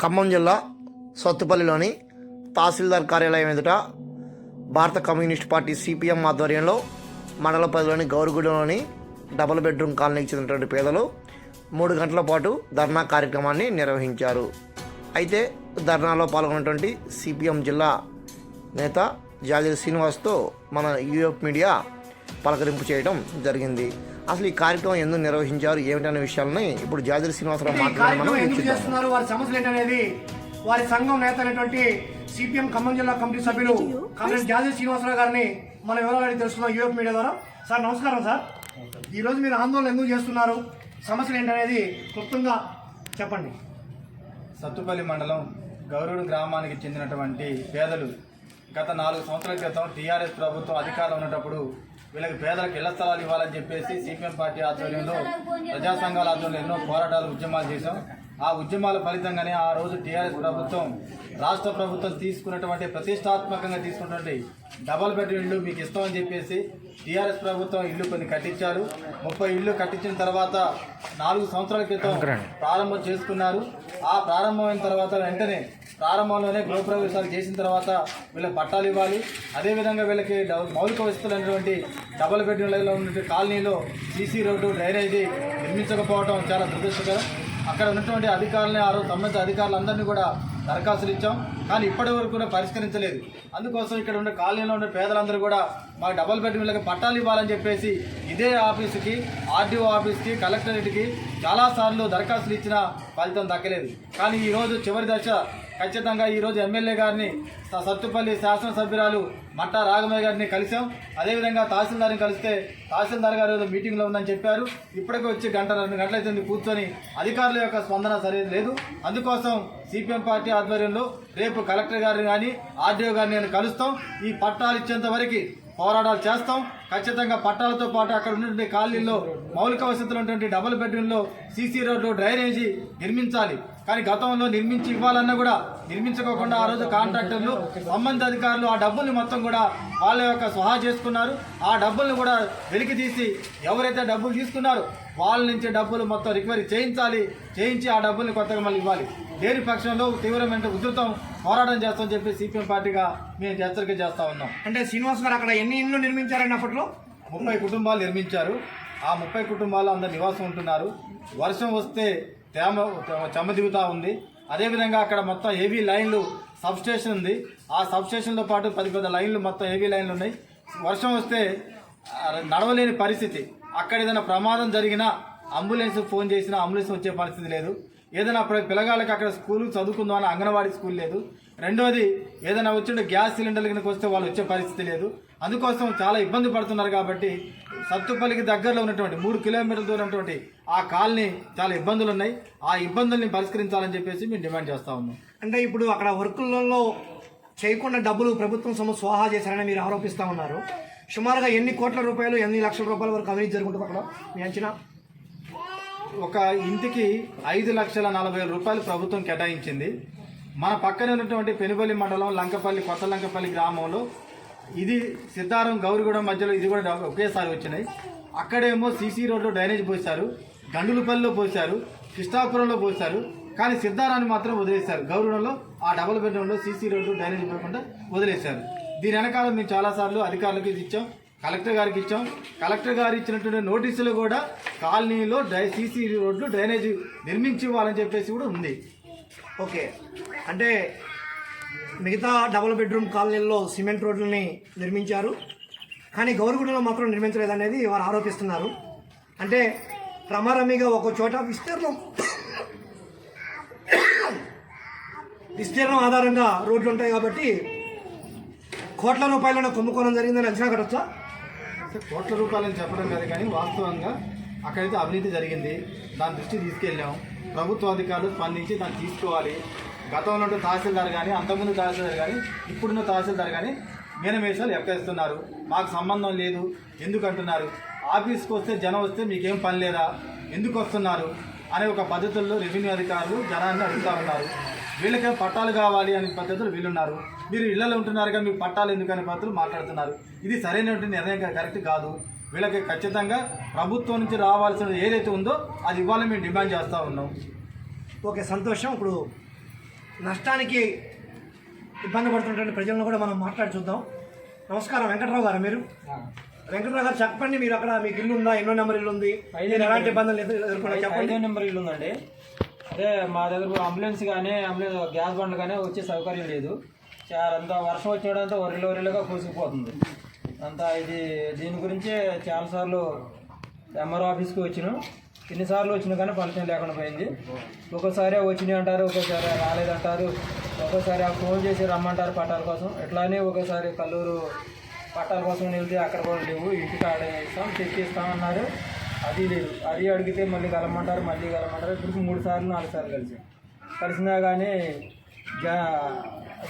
ఖమ్మం జిల్లా సొత్తుపల్లిలోని తహసీల్దార్ కార్యాలయం ఎదుట భారత కమ్యూనిస్ట్ పార్టీ సిపిఎం ఆధ్వర్యంలో మండల పరిధిలోని గౌరిగూడెంలోని డబుల్ బెడ్రూమ్ కాలనీకి చెందినటువంటి పేదలు మూడు గంటల పాటు ధర్నా కార్యక్రమాన్ని నిర్వహించారు. అయితే ధర్నాలో పాల్గొన్నటువంటి సిపిఎం జిల్లా నేత జాగిరి శ్రీనివాస్తో మన యూఎఫ్ మీడియా పలకరింపు చేయడం జరిగింది. అసలు ఈ కార్యక్రమం ఎందుకు నిర్వహించారు? ఏమిటనే విషయాలని ఇప్పుడు జాగిరి శ్రీనివాసరావు ఈ మాట్లాడి కార్యక్రమం మనం ఎందుకు. చేస్తున్నారు? వారి సమస్యలు ఏంటనేది వారి సంఘం నేత అయినటువంటి సిపిఎం ఖమ్మం జిల్లా కమిటీ సభ్యులు కామ్రేడ్ జాజీ శ్రీనివాసరావు గారిని మన వివరాలు తెలుసుకున్నాం యూఎఫ్ మీడియా ద్వారా. సార్ నమస్కారం సార్. ఈ రోజు మీరు ఆందోళన ఎందుకు చేస్తున్నారు? సమస్యలు ఏంటనేది క్లుప్తంగా చెప్పండి. సత్తుపల్లి మండలం గౌరూడు గ్రామానికి చెందినటువంటి పేదలు గత నాలుగు సంవత్సరాల క్రితం టీఆర్ఎస్ ప్రభుత్వం అధికారంలో ఉన్నప్పుడు వీళ్ళకి పేదలకు ఇళ్ళ స్థలాలు ఇవ్వాలని చెప్పేసి సిపిఎం పార్టీ ఆధ్వర్యంలో ప్రజా సంఘాల ఆధ్వర్యంలో ఎన్నో పోరాటాలు ఉద్యమాలు చేశాం. ఆ ఉద్యమాల ఫలితంగానే ఆ రోజు టీఆర్ఎస్ ప్రభుత్వం రాష్ట్ర ప్రభుత్వం తీసుకున్నటువంటి ప్రతిష్టాత్మకంగా తీసుకున్నటువంటి డబల్ బెడ్రూమ్ ఇల్లు మీకు ఇస్తామని చెప్పేసి టీఆర్ఎస్ ప్రభుత్వం ఇల్లు కొన్ని కట్టించారు. ముప్పై ఇల్లు కట్టించిన తర్వాత నాలుగు సంవత్సరాల క్రితం ప్రారంభం చేసుకున్నారు. ఆ ప్రారంభమైన తర్వాత వెంటనే ప్రారంభంలోనే గృహప్రవేశాలు చేసిన తర్వాత వీళ్ళకి పట్టాలు ఇవ్వాలి. అదేవిధంగా వీళ్ళకి మౌలిక మౌలిక వసతులైనటువంటి డబల్ బెడ్రూమ్లలో ఉన్నటువంటి కాలనీలో సీసీ రోడ్డు డ్రైనేజీ నిర్మించకపోవడం చాలా దురదృష్టకరం. అక్కడ ఉన్నటువంటి అధికారులని ఆ రోజు సంబంధిత అధికారులందరినీ కూడా దరఖాస్తులు ఇచ్చాం. కానీ ఇప్పటి వరకు కూడా పరిష్కరించలేదు. అందుకోసం ఇక్కడ ఉన్న కాలనీలో ఉన్న పేదలందరూ కూడా మాకు డబల్ బెడ్రూమ్లకు పట్టాలు ఇవ్వాలని చెప్పేసి ఇదే ఆఫీసుకి ఆర్డీఓ ఆఫీస్కి కలెక్టరేట్కి చాలాసార్లు దరఖాస్తులు ఇచ్చిన ఫలితం దక్కలేదు. కానీ ఈరోజు చివరి దశ ఖచ్చితంగా ఈరోజు ఎమ్మెల్యే గారిని సత్తుపల్లి శాసనసభ్యురాలు మట్టా రాఘమయ్య గారిని కలిసాం అదేవిధంగా తహసీల్దార్ని కలిస్తే తహసీల్దార్ గారు ఏదో మీటింగ్లో ఉందని చెప్పారు. ఇప్పటికే వచ్చి గంట రెండు గంటలైతుంది కూర్చొని అధికారుల యొక్క స్పందన సరైన లేదు. అందుకోసం సిపిఎం పార్టీ ఆధ్వర్యంలో రేపు కలెక్టర్ గారిని కానీ ఆర్డీఓ గారిని నేను కలుస్తాం. ఈ పట్టాలు ఇచ్చేంత వరకు పోరాటాలు చేస్తాం. ఖచ్చితంగా పట్టాలతో పాటు అక్కడ ఉన్నటువంటి కాలనీల్లో మౌలిక వసతులు ఉన్నటువంటి డబుల్ బెడ్రూమ్లో సీసీ రోడ్లు డ్రైనేజీ నిర్మించాలి. కానీ గతంలో నిర్మించి ఇవ్వాలన్నా కూడా నిర్మించుకోకుండా ఆ రోజు కాంట్రాక్టర్లు సంబంధిత అధికారులు ఆ డబ్బుల్ని మొత్తం కూడా వాళ్ళ యొక్క స్వహా చేసుకున్నారు. ఆ డబ్బుల్ని కూడా వెలికి తీసి ఎవరైతే డబ్బులు తీసుకున్నారో వాళ్ళ నుంచి డబ్బులు మొత్తం రికవరీ చేయించాలి. చేయించి ఆ డబ్బుల్ని కొత్తగా మళ్ళీ ఇవ్వాలి. లేని పక్షంలో తీవ్రమైన ఉధృతం పోరాటం చేస్తామని చెప్పి సిపిఎం పార్టీగా మేము హెచ్చరిక చేస్తా ఉన్నాం. అంటే శ్రీనివాస్ గారు అక్కడ ఎన్ని ఇండ్లు నిర్మించారండి అప్పట్లో? ముప్పై కుటుంబాలు నిర్మించారు. ఆ ముప్పై కుటుంబాలు అందరు నివాసం ఉంటున్నారు. వర్షం వస్తే తేమ చెమ్మ దిగుతూ ఉంది. అదేవిధంగా అక్కడ మొత్తం హెవీ లైన్లు సబ్ స్టేషన్ ఉంది. ఆ సబ్స్టేషన్తో పాటు పది పెద్ద లైన్లు మొత్తం హెవీ లైన్లు ఉన్నాయి. వర్షం వస్తే నడవలేని పరిస్థితి. అక్కడ ఏదైనా ప్రమాదం జరిగినా అంబులెన్స్ ఫోన్ చేసినా అంబులెన్స్ వచ్చే పరిస్థితి లేదు. ఏదైనా పిల్లగాళ్ళకి అక్కడ స్కూల్ చదువుకుందాం అని అంగన్వాడీ స్కూల్ లేదు. రెండోది ఏదైనా వచ్చిన గ్యాస్ సిలిండర్ల కిందకి వస్తే వాళ్ళు వచ్చే పరిస్థితి లేదు. అందుకోసం చాలా ఇబ్బంది పడుతున్నారు కాబట్టి సత్తుపల్లికి దగ్గరలో ఉన్నటువంటి మూడు కిలోమీటర్ల దూరం ఉన్నటువంటి ఆ కాలనీ చాలా ఇబ్బందులు ఉన్నాయి. ఆ ఇబ్బందుల్ని పరిష్కరించాలని చెప్పేసి మేము డిమాండ్ చేస్తా ఉన్నాం. అంటే ఇప్పుడు అక్కడ వర్కులలో చేయకుండా డబ్బులు ప్రభుత్వం సొమ్ము స్వాహా చేశారని మీరు ఆరోపిస్తా ఉన్నారు. సుమారుగా ఎన్ని కోట్ల రూపాయలు ఎన్ని లక్షల రూపాయల వరకు అవినీతి జరుగుతుంది అక్కడ మీ అంచనా? ఒక ఇంటికి ఐదు లక్షల నలభై వేల రూపాయలు ప్రభుత్వం కేటాయించింది. మన పక్కన ఉన్నటువంటి పెనుపల్లి మండలం లంకపల్లి కొత్త లంకపల్లి గ్రామంలో ఇది సిద్ధారం గౌరిగూడెం మధ్యలో ఇది కూడా ఒకేసారి వచ్చినాయి. అక్కడేమో సీసీ రోడ్లో డ్రైనేజ్ పోసారు గండులపల్లిలో పోసారు కృష్ణాపురంలో పోసారు కానీ సిద్ధారాన్ని మాత్రం వదిలేశారు. గౌరవంలో ఆ డబుల్ బెడ్రూమ్లో సీసీ రోడ్డు డ్రైనేజ్ పోకుండా వదిలేశారు. దీని వెనకాల మేము చాలాసార్లు అధికారులకు ఇది ఇచ్చాం కలెక్టర్ గారికి ఇచ్చాం. కలెక్టర్ గారు ఇచ్చినటువంటి నోటీసులు కూడా కాలనీలో డ్రై సీసీ రోడ్లు డ్రైనేజ్ నిర్మించి ఇవ్వాలని చెప్పేసి కూడా ఉంది. ఓకే. అంటే మిగతా డబుల్ బెడ్రూమ్ కాలనీల్లో సిమెంట్ రోడ్లని నిర్మించారు. కానీ గౌరగూడలో మాత్రం నిర్మించలేదనేది వారు ఆరోపిస్తున్నారు. అంటే రమారమిగా ఒక చోట విస్తీర్ణం విస్తీర్ణం ఆధారంగా రోడ్లు ఉంటాయి కాబట్టి కోట్ల రూపాయలను కొమ్ముకోవడం జరిగిందని అంచనా కట్టొచ్చా? కోట్ల రూపాయలని చెప్పడం కాదు కానీ వాస్తవంగా అక్కడైతే అవినీతి జరిగింది. దాని దృష్టి తీసుకెళ్ళాం. ప్రభుత్వ అధికారులు స్పందించి దాన్ని తీసుకోవాలి. గతంలో ఉన్న తహసీల్దార్ కానీ అంతకుముందు తహసీల్దార్ కానీ ఇప్పుడున్న తహసీల్దార్ కానీ మీనమేషాలు ఎక్కేస్తున్నారు మాకు సంబంధం లేదు. ఎందుకు అంటున్నారు ఆఫీస్కి వస్తే జనం వస్తే మీకేం పని లేదా? ఎందుకు వస్తున్నారు? అనే ఒక పద్ధతుల్లో రెవెన్యూ అధికారులు జనాన్ని అడుగుతూ ఉన్నారు. వీళ్ళకే పట్టాలు కావాలి అనే పద్ధతులు వీళ్ళున్నారు. మీరు ఇళ్ళలో ఉంటున్నారుగా మీకు పట్టాలు ఎందుకనే పద్ధతులు మాట్లాడుతున్నారు. ఇది సరైనటువంటి నిర్ణయం కరెక్ట్ కాదు. వీళ్ళకి ఖచ్చితంగా ప్రభుత్వం నుంచి రావాల్సిన ఏదైతే ఉందో అది ఇవ్వాలని మేము డిమాండ్ చేస్తూ ఉన్నాం. ఓకే సంతోషం. ఇప్పుడు నష్టానికి ఇబ్బంది పడుతున్నటువంటి ప్రజలను కూడా మనం మాట్లాడి చూద్దాం. నమస్కారం. వెంకట్రావు గారు మీరు? వెంకట్రావు గారు చెప్పండి మీరు అక్కడ మీకు ఇల్లు ఉందా? ఎన్నో నెంబర్ ఇల్లు ఉంది? మీరు ఎలాంటి ఇబ్బందులు ఎదు- ఎదుర్కొన్నారు? చెప్పండి. ఐదో నెంబర్ ఇల్లు ఉందండి. అదే మా దగ్గర అంబులెన్స్ కానీ అంబులెన్స్ గ్యాస్ బండ్లు కానీ వచ్చే సౌకర్యం లేదు. చాలా అంత వర్షం వచ్చినడంతా ఒరిలో ఒరిలోగా కూసుకుపోతుంది. అంతా ఇది దీని గురించి చాలాసార్లు ఎంఆర్ఓ ఆఫీస్కి వచ్చినాం. ఎన్నిసార్లు వచ్చినా కానీ ఫలితం లేకుండా పోయింది. ఒక్కోసారి వచ్చినాయి అంటారు ఒక్కోసారి రాలేదంటారు. ఒక్కోసారి ఆ ఫోన్ చేసి రమ్మంటారు పట్టాల కోసం. ఇట్లానే ఒక్కోసారి కల్లూరు పట్టాల కోసం వెళ్తే అక్కడ కూడా లేవు. ఇంటికి ఆడ ఇస్తాం అన్నారు. అది లేదు. అది అడిగితే మళ్ళీ కలమంటారు మళ్ళీ కలమంటారు. ఇప్పుడు మూడు సార్లు నాలుగు సార్లు కలిసి. కలిసినా కానీ జ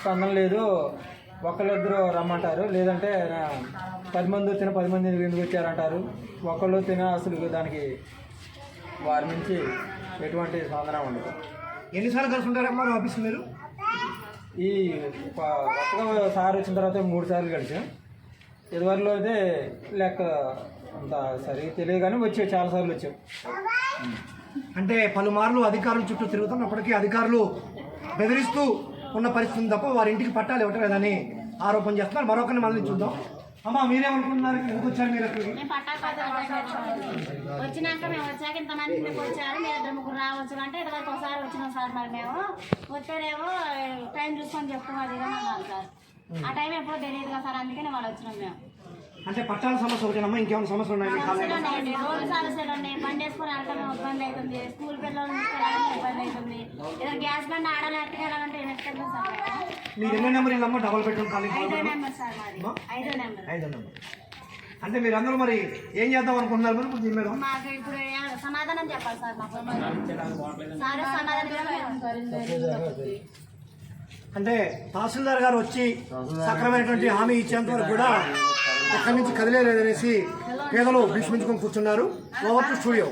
స్పందన లేదు. ఒకళ్ళిద్దరు రమ్మంటారు. లేదంటే పది మంది వచ్చిన పది మంది ఎందుకు వచ్చారంటారు ఒకళ్ళు తిన అసలు దానికి వారి నుంచి ఎటువంటి స్పందన ఉండదు. ఎన్నిసార్లు కలుసుకుంటారమ్మా నా ఆఫీస్ మీరు? ఈ కొత్తగా సార్ వచ్చిన తర్వాత మూడు సార్లు కలిసాం. ఇదివరలో అయితే లెక్క అంత సరిగ్గా తెలియదు కానీ వచ్చాం చాలాసార్లు వచ్చాం. అంటే పలుమార్లు అధికారుల చుట్టూ తిరుగుతున్నప్పటికీ అధికారులు బెదిరిస్తూ ఉన్న పరిస్థితి తప్ప వారి ఇంటికి పట్టాలు ఇవ్వట్లేదని ఆరోపణ చేస్తున్నారు. మరొకరిని మళ్ళీ చూద్దాం. అమ్మా మీరేమనుకుంటున్నారు? ఎందుకు వచ్చారు మీరు అక్కడికి? మేము పట్టాపత్రం వచ్చినాక మేము వచ్చాక ఇంతమంది ఇంటికి వచ్చారు. మీరు ఇద్దరు ముగ్గురు రావచ్చు అంటే ఇదివరకు ఒకసారి వచ్చినాం సార్ మరి మేము. వచ్చేదేమో టైం చూసుకొని చెప్తాం అది అన్నారు సార్. ఆ టైం ఎప్పుడో తెలియదు కదా సార్ అందుకనే వాళ్ళు వచ్చినాం మేము. అంటే పట్టాల సమస్య ఒకటేనమ్మా ఇంకేమైనా సమస్యలు ఉన్నాయి? సమస్యలు రోడ్డు సమస్యలు ఉన్నాయి. బండి వేసుకొని వెళ్ళటం ఇబ్బంది అవుతుంది. స్కూల్ పిల్లలు ఇబ్బంది అవుతుంది. ఏదో గ్యాస్ బండి ఆడాలి ఎట్టుకెళ్ళాలంటే ఎట్టుకెళ్ళాం సార్ మేము. మీరు ఎన్నో నెంబర్ ఇల్లమ్మా డబల్ బెడ్రూమ్ కాలేజ్ ఐదో నెంబర్. సార్ మాది. ఐదో నెంబర్. ఐదో నెంబర్. అంటే మీరు అందరూ మరి ఏం చేద్దాం అనుకుంటున్నారు మరి ఇప్పుడు దీని మీద? మాకు ఇప్పుడు ఏ- సమాధానం చెప్పాలి సార్ మాకు. సార్ సమాధానం చెప్పాలి. అంటే తహసీల్దార్ గారు వచ్చి సక్రమైనటువంటి హామీ ఇచ్చేంత వరకు కూడా ఎక్కడి నుంచి కదిలేదనేసి పేదలు భీష్మించుకొని కూర్చున్నారు. Over to studio.